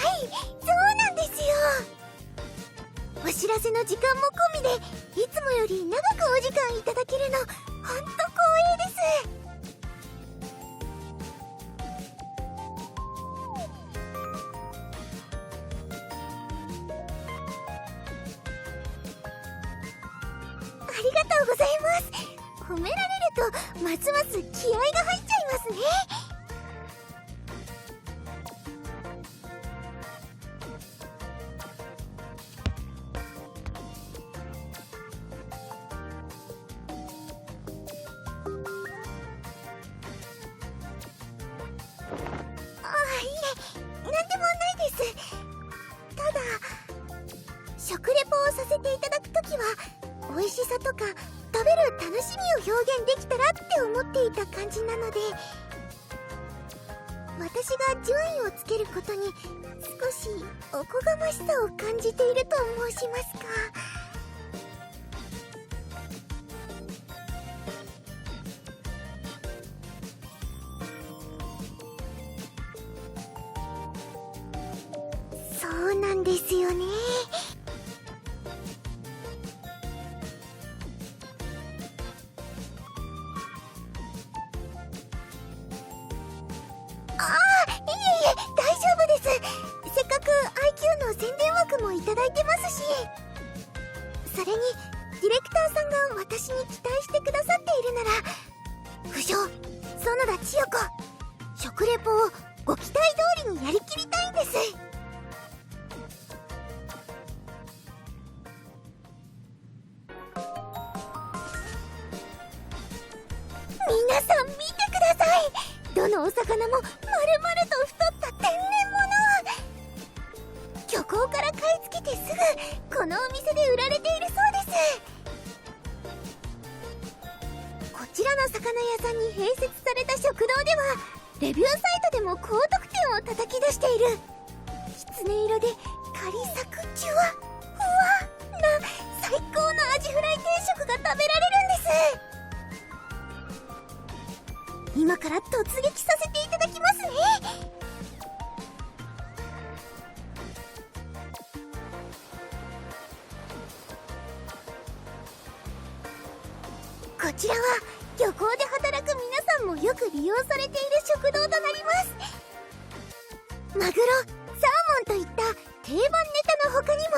はいそうなんですよ。お知らせの時間も込みでいつもより長くお時間いただけるのほんと光栄です。ありがとうございます。褒められるとますます気合が入っちゃいますね。ていただくときは美味しさとか食べる楽しみを表現できたらって思っていた感じなので私が順位をつけることに少しおこがましさを感じていると申しますか？そうなんですよね。もいただいてますしそれにディレクターさんが私に期待してくださっているなら不詳園田千代子食レポをご期待通りにやりきりたいんです。皆さん見てください。どのお魚も丸々と物漁港から買い付けてすぐこのお店で売られているそうです。こちらの魚屋さんに併設された食堂ではレビューサイトでも高得点を叩き出している。きつね色でカリこちらは漁港で働く皆さんもよく利用されている食堂となります。マグロサーモンといった定番ネタの他にも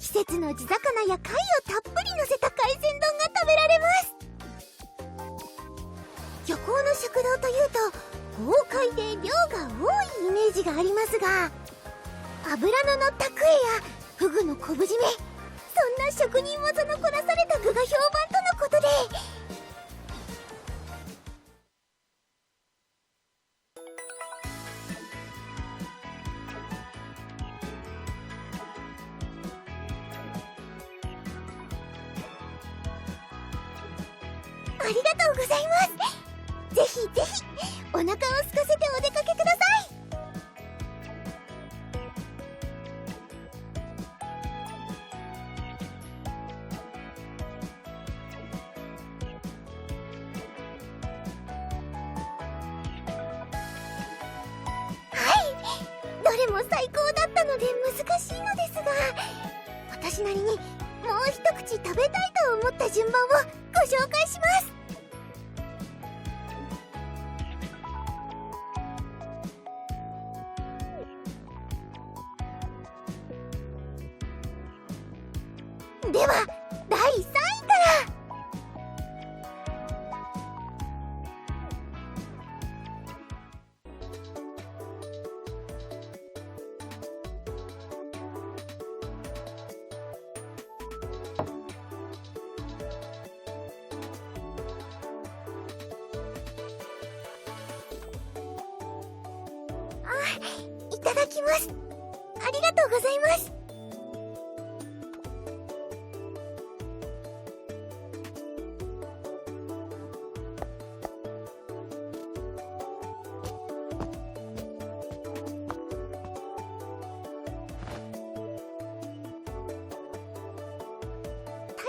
季節の地魚や貝をたっぷり乗せた海鮮丼が食べられます。漁港の食堂というと豪快で量が多いイメージがありますが脂の乗ったクエやフグの昆布締めそんな職人技のこなされた具が評判とのございます。ぜひぜひお腹を空かせてお出かけください。はい。どれも最高だったので難しいのですが私なりにもう一口食べたいと思った順番をご紹介します。では第3位からあいただきます。ありがとうございます。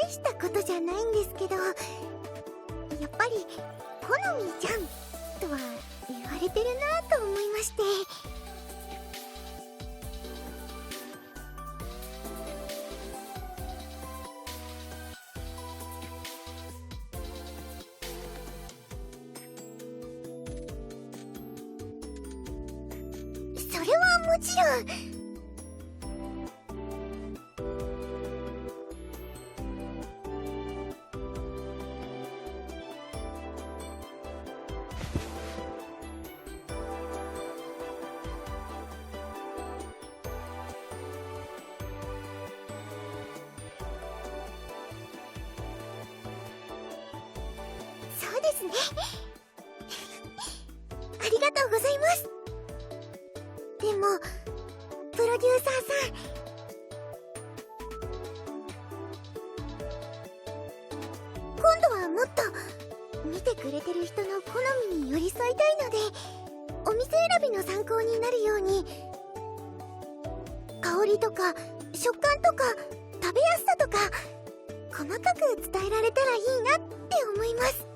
したことじゃないんですけどやっぱり好みじゃんとは言われてるなと思いまして。それはもちろんありがとうございます。でもプロデューサーさん。今度はもっと見てくれてる人の好みに寄り添いたいのでお店選びの参考になるように。香りとか食感とか食べやすさとか細かく伝えられたらいいなって思います。